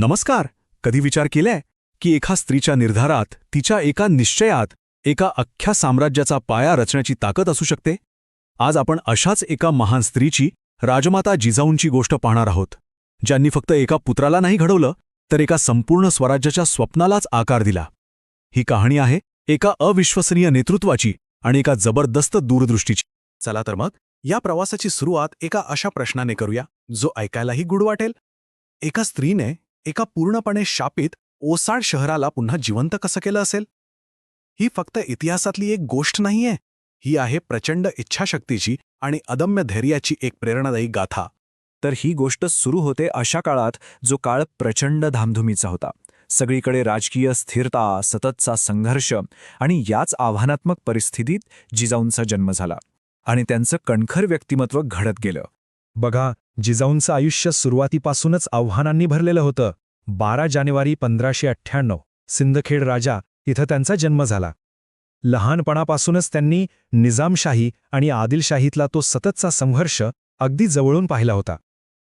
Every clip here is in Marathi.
नमस्कार कधी विचार केलाय की एका स्त्रीच्या निर्धारात तिच्या एका निश्चयात एका अख्ख्या साम्राज्याचा पाया रचण्याची ताकद असू शकते? आज आपण अशाच एका महान स्त्रीची राजमाता जिजाऊंची गोष्ट पाहणार आहोत ज्यांनी फक्त एका पुत्राला नाही घडवलं तर एका संपूर्ण स्वराज्याच्या स्वप्नालाच आकार दिला. ही कहाणी आहे एका अविश्वसनीय नेतृत्वाची आणि एका जबरदस्त दूरदृष्टीची. चला तर मग या प्रवासाची सुरुवात एका अशा प्रश्नाने करूया जो ऐकायलाही गुड वाटेल. एका स्त्रीने एका पूर्णपणे शापित ओसाड शहराला पुन्हा जिवंत कसं केलं असेल? ही फक्त इतिहासातली एक गोष्ट नाहीये. ही आहे प्रचंड इच्छाशक्तीची आणि अदम्य धैर्याची एक प्रेरणादायी गाथा. तर ही गोष्ट सुरू होते अशा काळात जो काळ प्रचंड धामधुमीचा होता. सगळीकडे राजकीय स्थिरता सततचा संघर्ष आणि याच आव्हानात्मक परिस्थितीत जिजाऊंचा जन्म झाला आणि त्यांचं कणखर व्यक्तिमत्व घडत गेलं. बघा जिजाऊंचं आयुष्य सुरुवातीपासूनच आव्हानांनी भरलेलं होतं. बारा जानेवारी पंधराशे अठ्ठ्याण्णव सिंदखेड राजा इथं त्यांचा जन्म झाला. लहानपणापासूनच त्यांनी निजामशाही आणि आदिलशाहीतला तो सततचा संघर्ष अगदी जवळून पाहिला होता.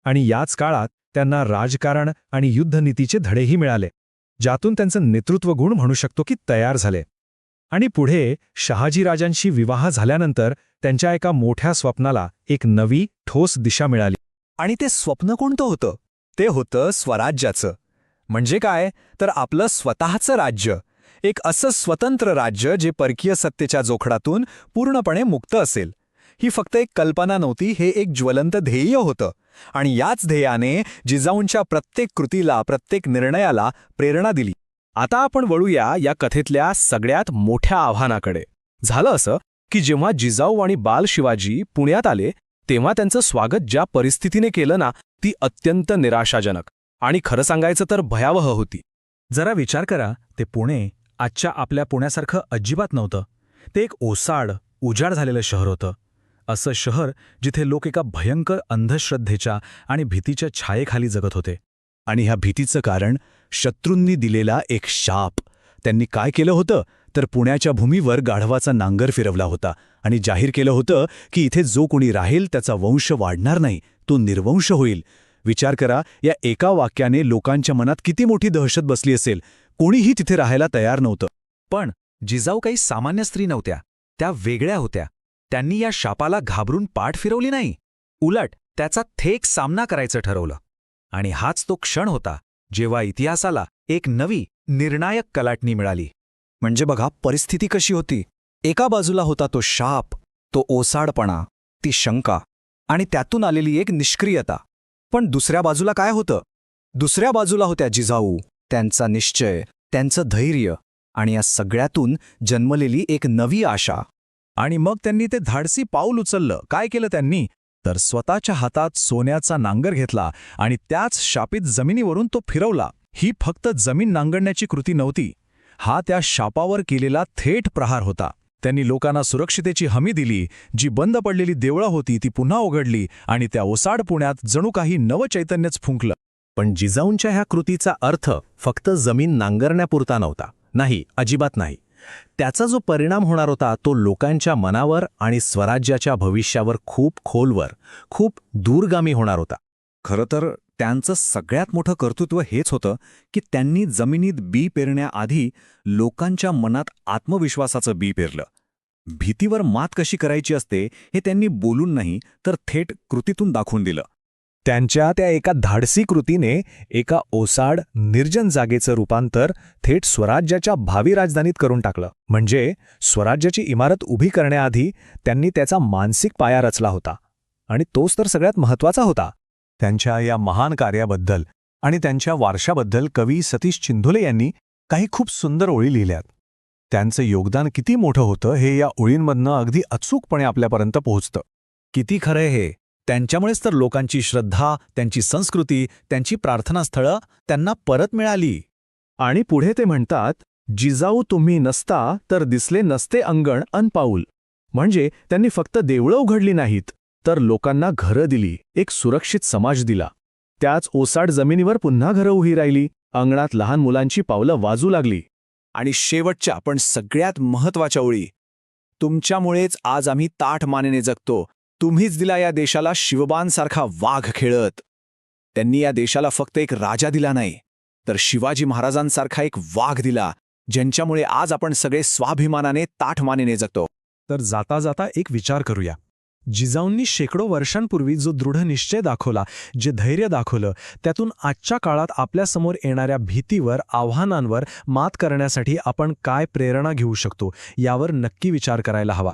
आणि याच काळात त्यांना राजकारण आणि युद्धनीतीचे धडेही मिळाले ज्यातून त्यांचं नेतृत्व गुण म्हणू शकतो की तयार झाले. आणि पुढे शहाजीराजांशी विवाह झाल्यानंतर त्यांच्या एका मोठ्या स्वप्नाला एक नवी ठोस दिशा मिळाली. आणि ते स्वप्न कोणतं होतं? ते होतं स्वराज्याचं. म्हणजे काय? तर आपलं स्वतःचं राज्य. एक असं स्वतंत्र राज्य जे परकीय सत्तेच्या जोखडातून पूर्णपणे मुक्त असेल. ही फक्त एक कल्पना नव्हती हे एक ज्वलंत ध्येय होतं. आणि याच ध्येयाने जिजाऊंच्या प्रत्येक कृतीला प्रत्येक निर्णयाला प्रेरणा दिली. आता आपण वळूया या कथेतल्या सगळ्यात मोठ्या आव्हानाकडे. झालं असं की जेव्हा जिजाऊ आणि बाल शिवाजी पुण्यात आले तेव्हा त्यांचं स्वागत ज्या परिस्थितीने केलं ना ती अत्यंत निराशाजनक. आणि खरं सांगायचं तर भयावह होती. जरा विचार करा ते पुणे आजच्या आपल्या पुण्यासारखं अजिबात नव्हतं. ते एक ओसाड उजाड झालेलं शहर होतं. असं शहर जिथे लोक एका भयंकर अंधश्रद्धेच्या आणि भीतीच्या छायेखाली जगत होते. आणि ह्या भीतीचं कारण शत्रूंनी दिलेला एक शाप. त्यांनी काय केलं होतं? तर पुण्याच्या भूमीवर गाढवाचा नांगर फिरवला होता आणि जाहीर केलं होतं की इथे जो कोणी राहील त्याचा वंश वाढणार नाही तो निर्वंश होईल. विचार करा या एका वाक्याने लोकांच्या मनात किती मोठी दहशत बसली असेल. कोणीही तिथे राहायला तयार नव्हतं. पण जिजाऊ काही सामान्य स्त्री नव्हत्या. त्या वेगळ्या होत्या. त्यांनी या शापाला घाबरून पाठ फिरवली नाही. उलट त्याचा थेक सामना करायचं ठरवलं. आणि हाच तो क्षण होता जेव्हा इतिहासाला एक नवी निर्णायक कलाटणी मिळाली. म्हणजे बघा परिस्थिती कशी होती. एका बाजूला होता तो शाप तो ओसाडपणा ती शंका आणि त्यातून आलेली एक निष्क्रियता. पण दुसऱ्या बाजूला काय होतं? दुसऱ्या बाजूला होत्या जिजाऊ त्यांचा निश्चय त्यांचं धैर्य आणि या सगळ्यातून जन्मलेली एक नवी आशा. आणि मग त्यांनी ते धाडसी पाऊल उचललं. काय केलं त्यांनी? तर स्वतःच्या हातात सोन्याचा नांगर घेतला आणि त्याच शापित जमिनीवरून तो फिरवला. ही फक्त जमीन नांगरण्याची कृती नव्हती. हा त्या शापावर केलेला थेट प्रहार होता. त्यांनी लोकांना सुरक्षितेची हमी दिली जी बंद पडलेली देवळं होती ती पुन्हा उघडली आणि त्या ओसाड पुण्यात जणू काही नवचैतन्यच फुंकलं. पण जिजाऊंच्या ह्या कृतीचा अर्थ फक्त जमीन नांगरण्यापुरता नव्हता. नाही अजिबात नाही. त्याचा जो परिणाम होणार होता तो लोकांच्या मनावर आणि स्वराज्याच्या भविष्यावर खूप खोलवर खूप दूरगामी होणार होता. खरं तर त्यांचं सगळ्यात मोठं कर्तृत्व हेच होतं की त्यांनी जमिनीत बी पेरण्याआधी लोकांच्या मनात आत्मविश्वासाचं बी पेरलं. भीतीवर मात कशी करायची असते हे त्यांनी बोलून नाही तर थेट कृतीतून दाखवून दिलं. त्यांच्या त्या एका धाडसी कृतीने एका ओसाड निर्जन जागेचं रूपांतर थेट स्वराज्याच्या भावी राजधानीत करून टाकलं. म्हणजे स्वराज्याची इमारत उभी करण्याआधी त्यांनी त्याचा मानसिक पाया रचला होता. आणि तोच तर सगळ्यात महत्त्वाचा होता. त्यांच्या या महान कार्याबद्दल आणि त्यांच्या वारशाबद्दल कवी सतीश चिंधोले यांनी काही खूप सुंदर ओळी लिहिल्यात. त्यांचं योगदान किती मोठं होतं हे या ओळींमधनं अगदी अचूकपणे आपल्यापर्यंत पोहोचतं. किती खरं हे? त्यांच्यामुळेच तर लोकांची श्रद्धा त्यांची संस्कृती त्यांची प्रार्थनास्थळं त्यांना परत मिळाली. आणि पुढे ते म्हणतात जिजाऊ तुम्ही नसता तर दिसले नसते अंगण अनपाऊल. म्हणजे त्यांनी फक्त देवळं उघडली नाहीत. तर लोकांना घरं दिली एक सुरक्षित समाज दिला. त्याच ओसाड जमिनीवर पुन्हा घरं उभी राहिली अंगणात लहान मुलांची पावलं वाजू लागली. आणि शेवटच्या पण सगळ्यात महत्त्वाच्या ओळी. तुमच्यामुळेच आज आम्ही ताठ मानेने जगतो. तुम्हीच दिला या देशाला शिवबांसारखा वाघ खेळत. त्यांनी या देशाला फक्त एक राजा दिला नाही तर शिवाजी महाराजांसारखा एक वाघ दिला ज्यांच्यामुळे आज आपण सगळे स्वाभिमानाने ताठ मानेने जगतो. तर जाता जाता एक विचार करूया. जिजाऊंनी शेकडो वर्षांपूर्वी जो दृढ निश्चय दाखवला जे धैर्य दाखवलं त्यातून आजच्या काळात आपल्यासमोर येणाऱ्या भीतीवर आव्हानांवर मात करण्यासाठी आपण काय प्रेरणा घेऊ शकतो यावर नक्की विचार करायला हवा.